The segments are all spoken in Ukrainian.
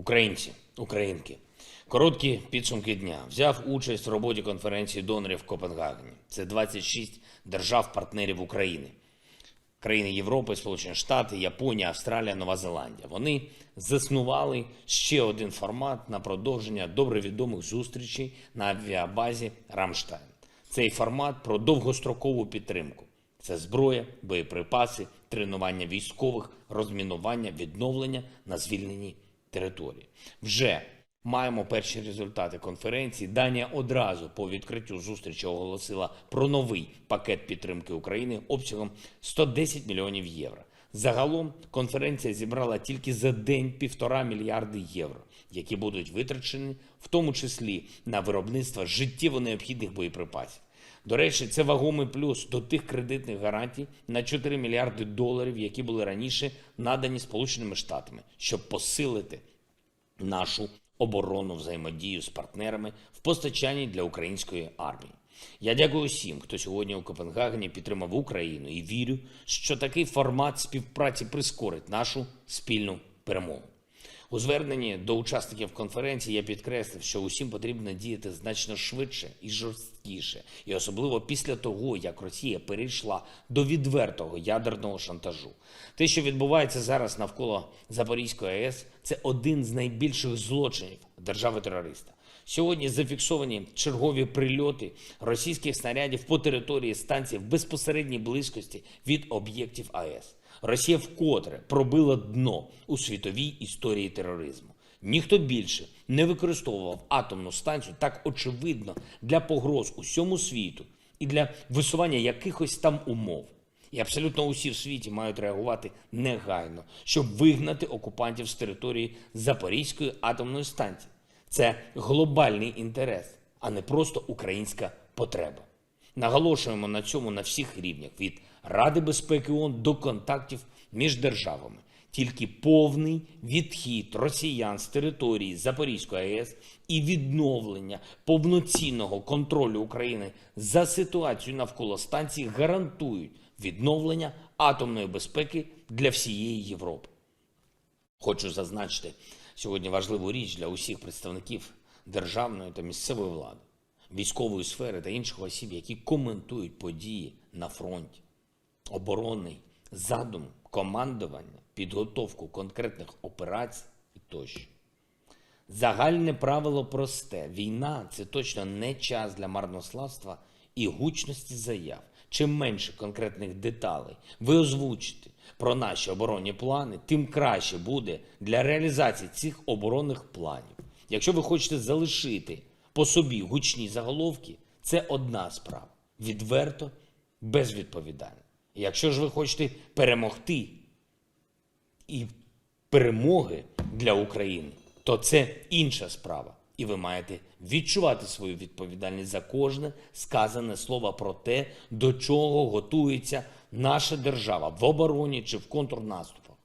Українці, українки, короткі підсумки дня. Взяв участь в роботі конференції донорів в Копенгагені. Це 26 держав-партнерів України. Країни Європи, Сполучені Штати, Японія, Австралія, Нова Зеландія. Вони заснували ще один формат на продовження добре відомих зустрічей на авіабазі Рамштайн. Цей формат про довгострокову підтримку. Це зброя, боєприпаси, тренування військових, розмінування, відновлення на звільненій території. Вже маємо перші результати конференції. Данія одразу по відкриттю зустрічі оголосила про новий пакет підтримки України обсягом 110 мільйонів євро. Загалом конференція зібрала тільки за день півтора мільярди євро, які будуть витрачені в тому числі на виробництво життєво необхідних боєприпасів. До речі, це вагомий плюс до тих кредитних гарантій на 4 мільярди доларів, які були раніше надані Сполученими Штатами, щоб посилити нашу оборонну взаємодію з партнерами в постачанні для української армії. Я дякую всім, хто сьогодні у Копенгагені підтримав Україну і вірю, що такий формат співпраці прискорить нашу спільну перемогу. У зверненні до учасників конференції я підкреслив, що усім потрібно діяти значно швидше і жорсткіше, і особливо після того, як Росія перейшла до відвертого ядерного шантажу. Те, що відбувається зараз навколо Запорізької АЕС, це один з найбільших злочинів держави-терориста. Сьогодні зафіксовані чергові прильоти російських снарядів по території станції в безпосередній близькості від об'єктів АЕС. Росія вкотре пробила дно у світовій історії тероризму. Ніхто більше не використовував атомну станцію так очевидно для погроз усьому світу і для висування якихось там умов. І абсолютно усі в світі мають реагувати негайно, щоб вигнати окупантів з території Запорізької атомної станції. Це глобальний інтерес, а не просто українська потреба. Наголошуємо на цьому на всіх рівнях від Ради безпеки ООН до контактів між державами. Тільки повний відхід росіян з території Запорізької АЕС і відновлення повноцінного контролю України за ситуацією навколо станції гарантують відновлення атомної безпеки для всієї Європи. Хочу зазначити сьогодні важливу річ для усіх представників державної та місцевої влади, військової сфери та інших осіб, які коментують події на фронті, оборонний задум, командування, підготовку конкретних операцій і тощо. Загальне правило просте: війна це точно не час для марнославства і гучності заяв. Чим менше конкретних деталей ви озвучите про наші оборонні плани, тим краще буде для реалізації цих оборонних планів. Якщо ви хочете залишити по собі гучні заголовки, це одна справа відверто, безвідповідально. Якщо ж ви хочете перемогти і перемоги для України, то це інша справа. І ви маєте відчувати свою відповідальність за кожне сказане слово про те, до чого готується наша держава в обороні чи в контрнаступах.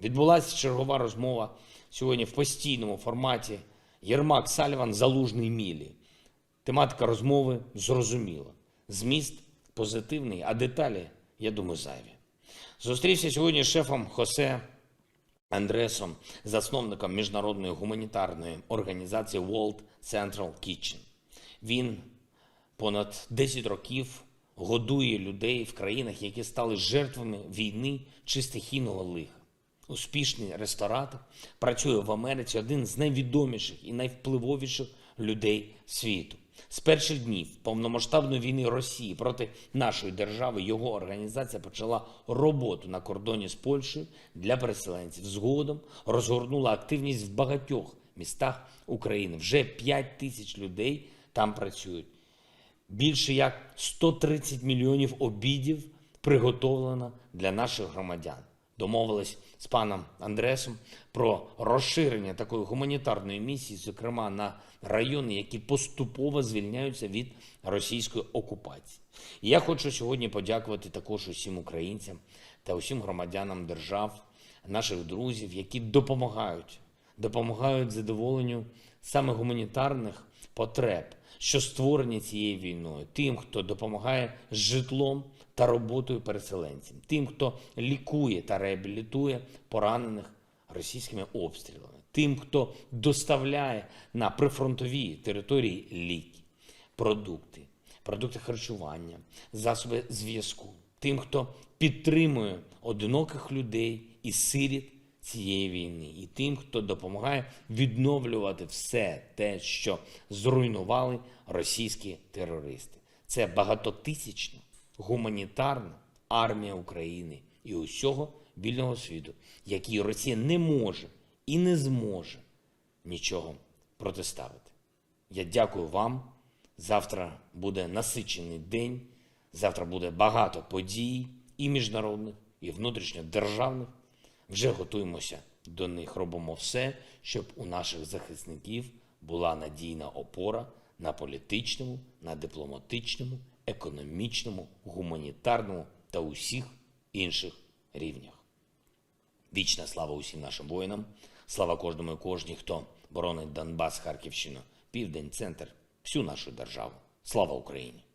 Відбулася чергова розмова сьогодні в постійному форматі Єрмак Сальван Залужний Мілі. Тематика розмови зрозуміла. Зміст позитивний, а деталі, я думаю, зайві. Зустрівся сьогодні з шефом Хосе Андресом, засновником міжнародної гуманітарної організації World Central Kitchen. Він понад 10 років годує людей в країнах, які стали жертвами війни чи стихійного лиха. Успішний ресторатор працює в Америці один з найвідоміших і найвпливовіших людей світу. З перших днів повномасштабної війни Росії проти нашої держави його організація почала роботу на кордоні з Польщею для переселенців. Згодом розгорнула активність в багатьох містах України. Вже 5 тисяч людей там працюють. Більше як 130 мільйонів обідів приготовлено для наших громадян. Домовились з паном Андресом про розширення такої гуманітарної місії, зокрема на райони, які поступово звільняються від російської окупації. Я хочу сьогодні подякувати також усім українцям та усім громадянам держав, наших друзів, які допомагають, допомагають задоволенню саме гуманітарних потреб, що створені цією війною, тим, хто допомагає з житлом та роботою переселенцям, тим, хто лікує та реабілітує поранених російськими обстрілами, тим, хто доставляє на прифронтові території ліки, продукти, продукти харчування, засоби зв'язку, тим, хто підтримує одиноких людей і сиріт цієї війни, і тим, хто допомагає відновлювати все те, що зруйнували російські терористи. Це багатотисячна гуманітарна армія України і усього вільного світу, якій Росія не може і не зможе нічого протиставити. Я дякую вам. Завтра буде насичений день. Завтра буде багато подій і міжнародних, і внутрішньодержавних. Вже готуємося до них. Робимо все, щоб у наших захисників була надійна опора на політичному, на дипломатичному, економічному, гуманітарному та усіх інших рівнях. Вічна слава усім нашим воїнам, слава кожному і кожній, хто боронить Донбас, Харківщину, Південь, Центр, всю нашу державу. Слава Україні!